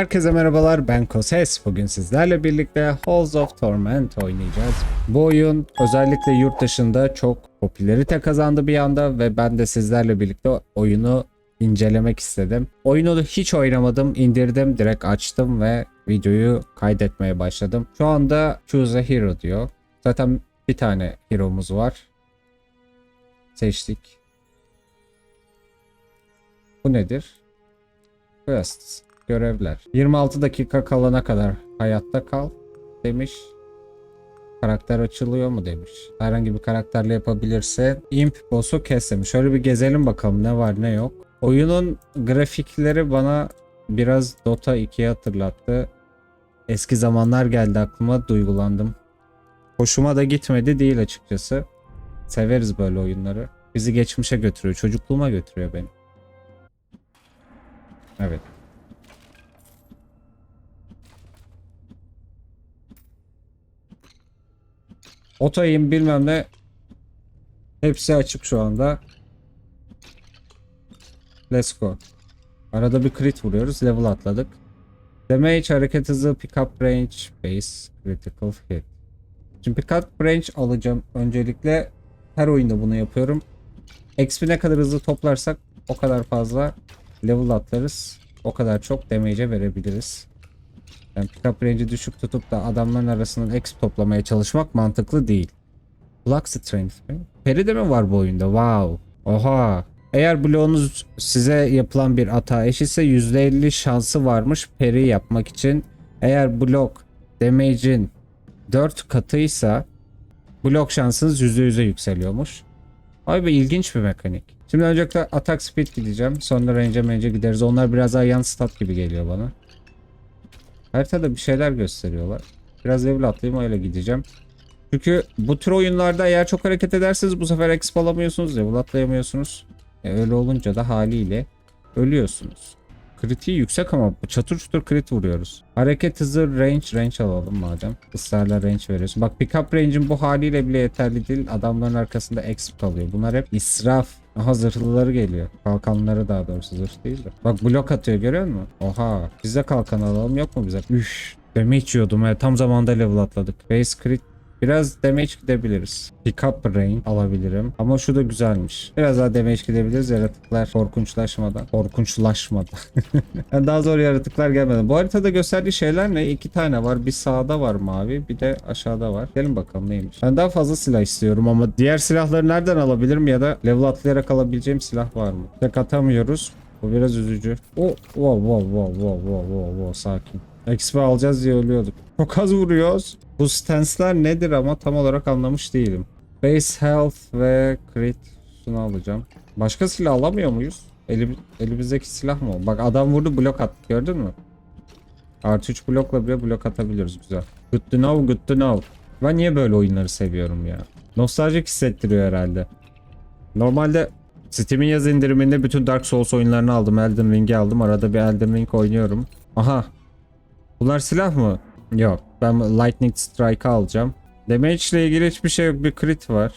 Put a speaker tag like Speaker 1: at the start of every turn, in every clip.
Speaker 1: Herkese merhabalar ben Koses. Bugün sizlerle birlikte Halls of Torment oynayacağız. Bu oyun özellikle yurt dışında çok popülerite kazandı bir anda ve ben de sizlerle birlikte oyunu incelemek istedim. Oyunu hiç oynamadım, indirdim, direkt açtım ve videoyu kaydetmeye başladım. Şu anda Choose a Hero diyor. Zaten bir tane hero'muz var. Seçtik. Bu nedir? Quests, görevler. 26 dakika kalana kadar hayatta kal demiş. Karakter açılıyor mu demiş. Herhangi bir karakterle yapabilirse imp boss'u kes demiş. Şöyle bir gezelim bakalım ne var ne yok. Oyunun grafikleri bana biraz Dota 2'yi hatırlattı. Eski zamanlar geldi aklıma duygulandım. Hoşuma da gitmedi değil açıkçası. Severiz böyle oyunları. Bizi geçmişe götürüyor. Çocukluğuma götürüyor beni. Evet. Otoyim bilmem ne. Hepsi açık şu anda. Let's go. Arada bir crit vuruyoruz. Level atladık. Damage, hareket hızı, pickup range, base, critical hit. Şimdi pickup range alacağım. Öncelikle her oyunda bunu yapıyorum. XP ne kadar hızlı toplarsak o kadar fazla level atlarız. O kadar çok damage'e verebiliriz. Yani pickup range'i düşük tutup da adamların arasından XP toplamaya çalışmak mantıklı değil. Block Strength mi? Peri de mi var bu oyunda? Wow. Oha. Eğer bloğunuz size yapılan bir hata eşitse %50 şansı varmış peri yapmak için. Eğer blok damage'in 4 katıysa blok şansınız %100'e yükseliyormuş. Ay be ilginç bir mekanik. Şimdi öncelikle attack speed gideceğim. Sonra range range gideriz. Onlar biraz daha yan stat gibi geliyor bana. Haritada bir şeyler gösteriyorlar. Biraz level atlayayım öyle gideceğim. Çünkü bu tür oyunlarda eğer çok hareket ederseniz bu sefer exp alamıyorsunuz. Level atlayamıyorsunuz. E, öyle olunca da haliyle ölüyorsunuz. Kritiği yüksek ama çatır çutur crit vuruyoruz. Hareket hızı range range alalım madem. Israrla range veriyorsun. Bak pickup range'in bu haliyle bile yeterli değil. Adamların arkasında exp kalıyor. Bunlar hep israf. Aha zırhlıları geliyor. Kalkanları daha doğrusu zırh değil de. Bak blok atıyor görüyor musun? Oha. Biz de kalkan alalım yok mu bize? Üf. Damage yiyordum he. Tam zamanda level atladık. Base crit Biraz damage gidebiliriz. Pickup range alabilirim. Ama şu da güzelmiş. Biraz daha damage gidebiliriz yaratıklar korkunçlaşmadan. Korkunçlaşmadan. yani daha zor yaratıklar gelmeden. Bu haritada gösterdiği şeyler ne? İki tane var. Bir sağda var mavi. Bir de aşağıda var. Gelin bakalım neymiş. Ben daha fazla silah istiyorum ama diğer silahları nereden alabilirim ya da level atlayarak alabileceğim silah var mı? Tek atamıyoruz. Bu biraz üzücü. Oh, wow, wow, wow, wow, wow, wow, wow, sakin. XP alacağız diye ölüyorduk. Çok az vuruyoruz. Bu stance'ler nedir ama tam olarak anlamış değilim. Base health ve crit şunu alacağım. Başka silah alamıyor muyuz? Elim, elimizdeki silah mı? Bak adam vurdu blok attı gördün mü? Artı 3 blokla bile blok atabiliyoruz güzel. Good to know good to know. Ben niye böyle oyunları seviyorum ya? Nostaljik hissettiriyor herhalde. Normalde Steam'in yaz indiriminde bütün Dark Souls oyunlarını aldım. Elden Ring'i aldım. Arada bir Elden Ring oynuyorum. Aha. Bunlar silah mı? Yok. Ben Lightning Strike alacağım. Damage ile ilgili hiçbir şey yok. Bir crit var.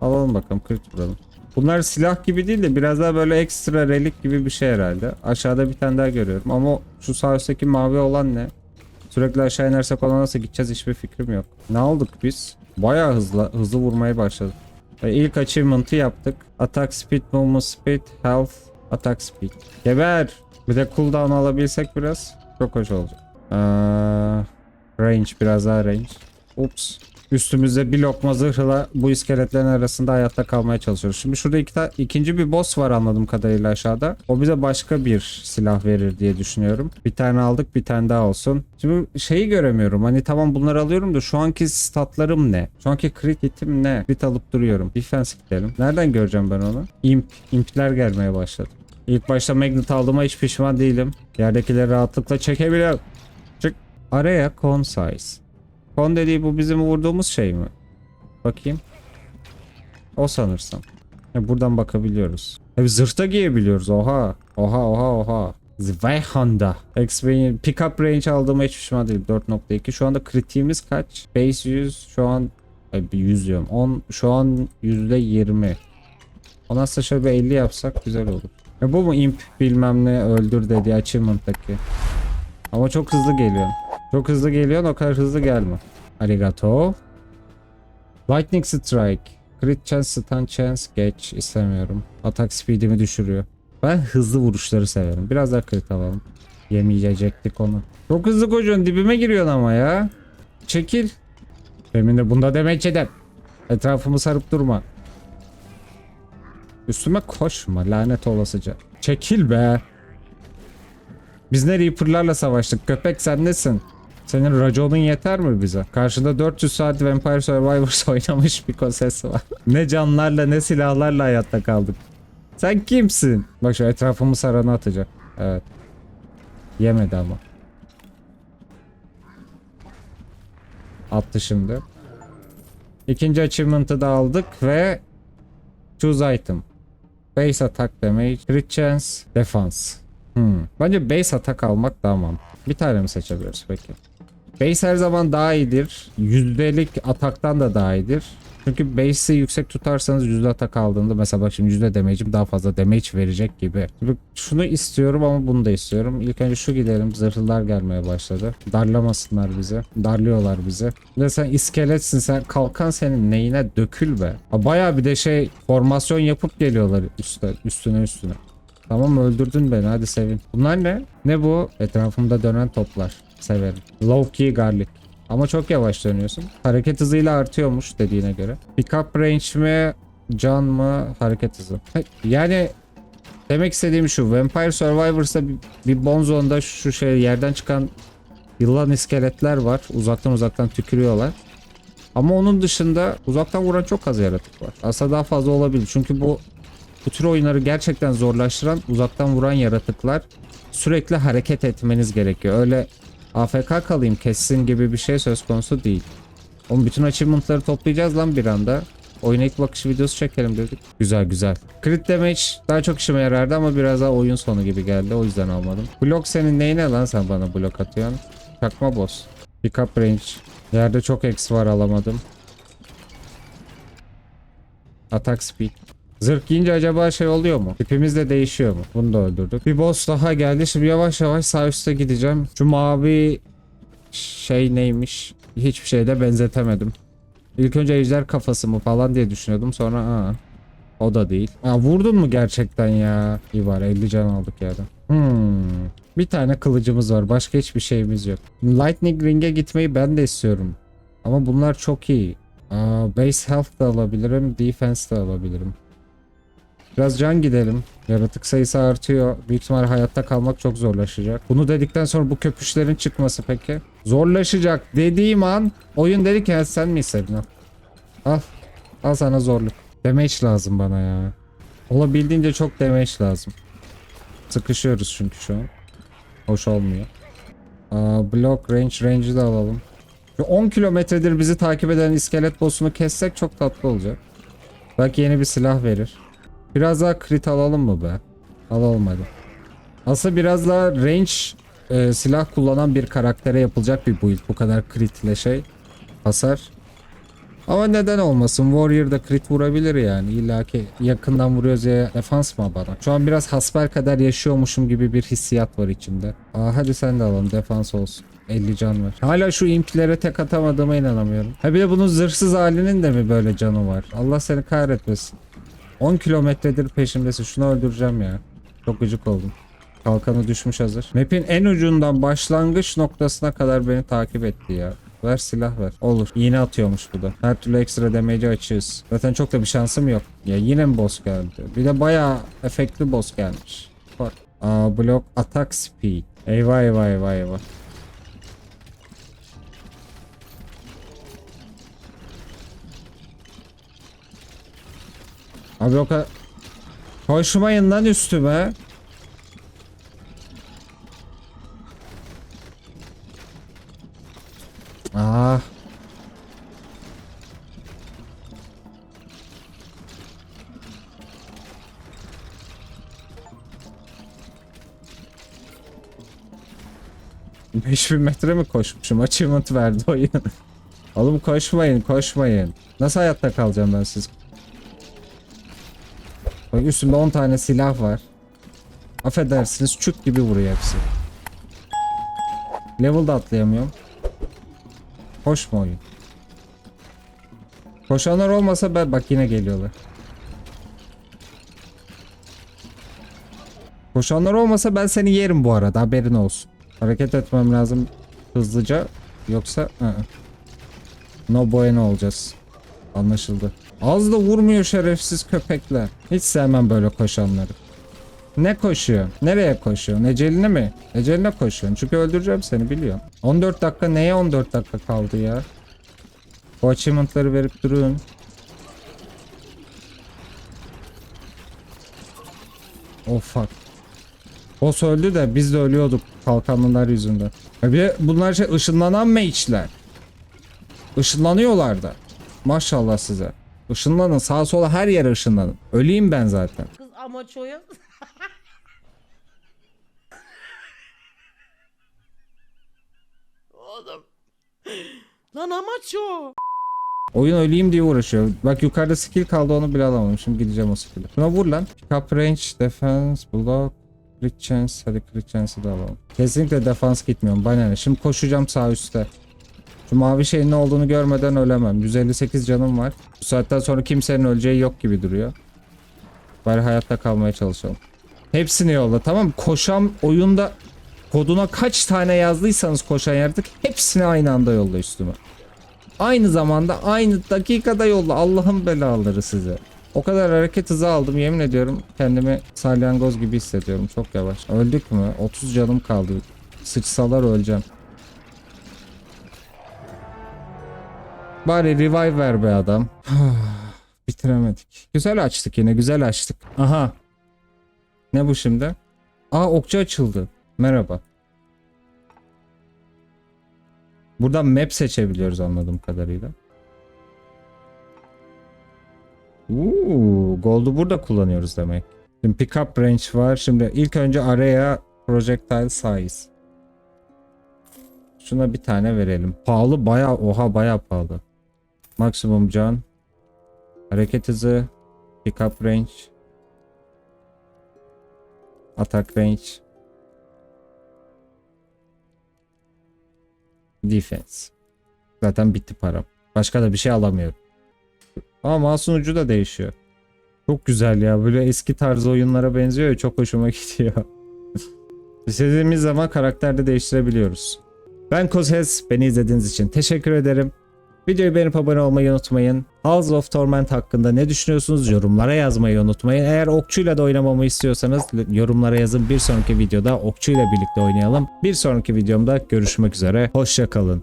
Speaker 1: Alalım bakalım crit vuralım. Bunlar silah gibi değil de biraz daha böyle ekstra relik gibi bir şey herhalde. Aşağıda bir tane daha görüyorum. Ama şu sağ üstteki mavi olan ne? Sürekli aşağı inersek ona nasıl gideceğiz hiçbir fikrim yok. Ne aldık biz? Bayağı hızlı, hızlı vurmaya başladık. Ve ilk achievement'ı yaptık. Attack speed, movement speed, health, attack speed. Geber! Bir de cooldown alabilsek biraz çok hoş olacak. Ee, range biraz daha range. Ups. Üstümüzde bir lokma zırhla bu iskeletlerin arasında hayatta kalmaya çalışıyoruz. Şimdi şurada iki ikinci bir boss var anladığım kadarıyla aşağıda. O bize başka bir silah verir diye düşünüyorum. Bir tane aldık bir tane daha olsun. Şimdi şeyi göremiyorum. Hani tamam bunları alıyorum da şu anki statlarım ne? Şu anki crit hitim ne? Crit alıp duruyorum. Defense gidelim. Nereden göreceğim ben onu? Imp. Imp'ler gelmeye başladı. İlk başta magnet aldığıma hiç pişman değilim. Yerdekileri rahatlıkla çekebiliyorum. Araya concise. Kon dediği bu bizim vurduğumuz şey mi? Bakayım. O sanırsam. E, buradan bakabiliyoruz. E, zırhta giyebiliyoruz. Oha. Oha oha oha. Zweihander. XP pickup range aldığıma hiç pişman değilim. 4.2. Şu anda kritiğimiz kaç? Base 100 şu an Ay, bir 100 diyorum. 10 şu an %20. Ondan sonra şöyle bir 50 yapsak güzel olur. E bu mu imp bilmem ne öldür dedi achievement'taki. Ama çok hızlı geliyor. Çok hızlı geliyor o kadar hızlı gelme. Arigato. Lightning Strike. Crit chance, stun chance, geç istemiyorum. Atak speed'imi düşürüyor. Ben hızlı vuruşları severim. Biraz daha crit alalım. Yemeyecektik onu. Çok hızlı koşuyorsun dibime giriyorsun ama ya. Çekil. Emin de bunda demek edem. Etrafımı sarıp durma. Üstüme koşma lanet olasıca. Çekil be. Biz ne Reaper'larla savaştık. Köpek sen nesin? Senin raconun yeter mi bize? Karşında 400 saat Vampire Survivors oynamış bir konsesi var. ne canlarla ne silahlarla hayatta kaldık. Sen kimsin? Bak şu etrafımı sarana atacak. Evet. Yemedi ama. Attı şimdi. İkinci achievement'ı da aldık ve choose item. Base attack damage, crit chance, defense. Hmm. Bence base atak almak daha mantıklı. Bir tane mi seçebiliriz peki? Base her zaman daha iyidir. Yüzdelik ataktan da daha iyidir. Çünkü base'i yüksek tutarsanız yüzde atak aldığında mesela bak şimdi yüzde damage'im daha fazla damage verecek gibi. Şimdi şunu istiyorum ama bunu da istiyorum. İlk önce şu gidelim. Zırhlılar gelmeye başladı. Darlamasınlar bizi. Darlıyorlar bizi. Ve sen iskeletsin sen kalkan senin neyine dökül be. Ha, Bayağı bir de şey formasyon yapıp geliyorlar üstüne üstüne üstüne. Tamam öldürdün beni hadi sevin. Bunlar ne? Ne bu? Etrafımda dönen toplar. Severim. Low key garlic. Ama çok yavaş dönüyorsun. Hareket hızıyla artıyormuş dediğine göre. Pickup range mi? Can mı? Hareket hızı. Yani demek istediğim şu. Vampire Survivors'ta bir, bir bonzonda şu şey yerden çıkan yılan iskeletler var. Uzaktan uzaktan tükürüyorlar. Ama onun dışında uzaktan vuran çok az yaratık var. Aslında daha fazla olabilir. Çünkü bu bu tür oyunları gerçekten zorlaştıran uzaktan vuran yaratıklar sürekli hareket etmeniz gerekiyor. Öyle AFK kalayım kessin gibi bir şey söz konusu değil. Oğlum bütün achievement'ları toplayacağız lan bir anda. Oyuna ilk bakış videosu çekelim dedik. Güzel güzel. Crit damage daha çok işime yarardı ama biraz daha oyun sonu gibi geldi. O yüzden almadım. Blok senin neyine lan sen bana blok atıyorsun? Çakma boss. Pickup range. Yerde çok X var alamadım. Attack speed. Zırh giyince acaba şey oluyor mu? Tipimiz de değişiyor mu? Bunu da öldürdük. Bir boss daha geldi. Şimdi yavaş yavaş sağ üstte gideceğim. Şu mavi şey neymiş? Hiçbir şeyde benzetemedim. İlk önce ejder kafası mı falan diye düşünüyordum. Sonra aa, o da değil. Aa, vurdun mu gerçekten ya? İyi var 50 can aldık yerden. Hmm. Bir tane kılıcımız var. Başka hiçbir şeyimiz yok. Lightning Ring'e gitmeyi ben de istiyorum. Ama bunlar çok iyi. Aa, base health da alabilirim. Defense de alabilirim. Biraz can gidelim. Yaratık sayısı artıyor. Büyük ihtimal hayatta kalmak çok zorlaşacak. Bunu dedikten sonra bu köpüşlerin çıkması peki? Zorlaşacak dediğim an oyun dedi ki "Ha, sen mi istedin? Al. Al. Sana zorluk. Damage lazım bana ya. Olabildiğince çok damage lazım. Sıkışıyoruz çünkü şu an. Hoş olmuyor. Aa, block range range'i de alalım. Şu 10 kilometredir bizi takip eden iskelet boss'unu kessek çok tatlı olacak. Belki yeni bir silah verir. Biraz daha crit alalım mı be? Alalım hadi. Aslında biraz daha range e, silah kullanan bir karaktere yapılacak bir build. Bu kadar critle şey hasar. Ama neden olmasın? Warrior'da crit vurabilir yani. İlla ki yakından vuruyoruz ya defans mı bana? Şu an biraz hasbel kadar yaşıyormuşum gibi bir hissiyat var içimde. Aa, hadi sen de alalım defans olsun. 50 can var. Hala şu impilere tek atamadığıma inanamıyorum. Ha bir de bunun zırhsız halinin de mi böyle canı var? Allah seni kahretmesin. 10 kilometredir peşimdesin. Şunu öldüreceğim ya. Çok gıcık oldum. Kalkanı düşmüş hazır. Map'in en ucundan başlangıç noktasına kadar beni takip etti ya. Ver silah ver. Olur. Yine atıyormuş bu da. Her türlü ekstra damage'i açığız. Zaten çok da bir şansım yok. Ya yine mi boss geldi? Bir de bayağı efektli boss gelmiş. Bak. Aa block attack speed. Eyvah eyvah eyvah eyvah. Abi o kadar... Koşmayın lan üstüme. Ah. Beş bin metre mi koşmuşum? Achievement verdi oyun. Oğlum koşmayın koşmayın. Nasıl hayatta kalacağım ben siz Bak üstümde 10 tane silah var. Affedersiniz çük gibi vuruyor hepsi. Level da atlayamıyorum. Hoş mu oyun? Koşanlar olmasa ben bak yine geliyorlar. Koşanlar olmasa ben seni yerim bu arada haberin olsun. Hareket etmem lazım hızlıca yoksa ı-ı. no bueno olacağız. Anlaşıldı. Az da vurmuyor şerefsiz köpekler. Hiç sevmem böyle koşanları. Ne koşuyor? Nereye koşuyor? Eceline mi? Eceline koşuyorsun. Çünkü öldüreceğim seni biliyorum. 14 dakika neye 14 dakika kaldı ya? Bu achievement'ları verip durun. Oh fuck. Boss öldü de biz de ölüyorduk kalkanlılar yüzünden. Ya bir de bunlar şey ışınlanan mage'ler. Işınlanıyorlar da. Maşallah size. Işınlanın sağa sola her yere ışınlanın. Öleyim ben zaten.
Speaker 2: Kız amaçoya. Oğlum. Lan amaço.
Speaker 1: Oyun öleyim diye uğraşıyor. Bak yukarıda skill kaldı onu bile alamadım. Şimdi gideceğim o skill'e. Şuna vur lan. Pick up range, defense, block, crit chance. Hadi crit chance'ı da alalım. Kesinlikle defans gitmiyorum. Bana ne? Şimdi koşacağım sağ üstte. Şu mavi şeyin ne olduğunu görmeden ölemem. 158 canım var. Bu saatten sonra kimsenin öleceği yok gibi duruyor. Bari hayatta kalmaya çalışalım. Hepsini yolla tamam? Koşan oyunda koduna kaç tane yazdıysanız koşan yaratık hepsini aynı anda yolla üstüme. Aynı zamanda aynı dakikada yolla Allah'ın belaları size. O kadar hareket hızı aldım yemin ediyorum kendimi salyangoz gibi hissediyorum çok yavaş. Öldük mü? 30 canım kaldı. Sıçsalar öleceğim. Bari revive ver be adam. Bitiremedik. Güzel açtık yine güzel açtık. Aha. Ne bu şimdi? Aa okçu açıldı. Merhaba. Buradan map seçebiliyoruz anladığım kadarıyla. Uuu, Gold'u burada kullanıyoruz demek. Şimdi pickup range var. Şimdi ilk önce araya projectile size. Şuna bir tane verelim. Pahalı baya oha baya pahalı. Maksimum can. Hareket hızı. Pickup range. Attack range. Defense. Zaten bitti param. Başka da bir şey alamıyorum. Ama mouse'un ucu da değişiyor. Çok güzel ya. Böyle eski tarz oyunlara benziyor ya. Çok hoşuma gidiyor. İstediğimiz zaman karakter de değiştirebiliyoruz. Ben Kozhes. Beni izlediğiniz için teşekkür ederim. Videoyu beğenip abone olmayı unutmayın. House of Torment hakkında ne düşünüyorsunuz? Yorumlara yazmayı unutmayın. Eğer okçuyla da oynamamı istiyorsanız yorumlara yazın. Bir sonraki videoda okçuyla birlikte oynayalım. Bir sonraki videomda görüşmek üzere. Hoşçakalın.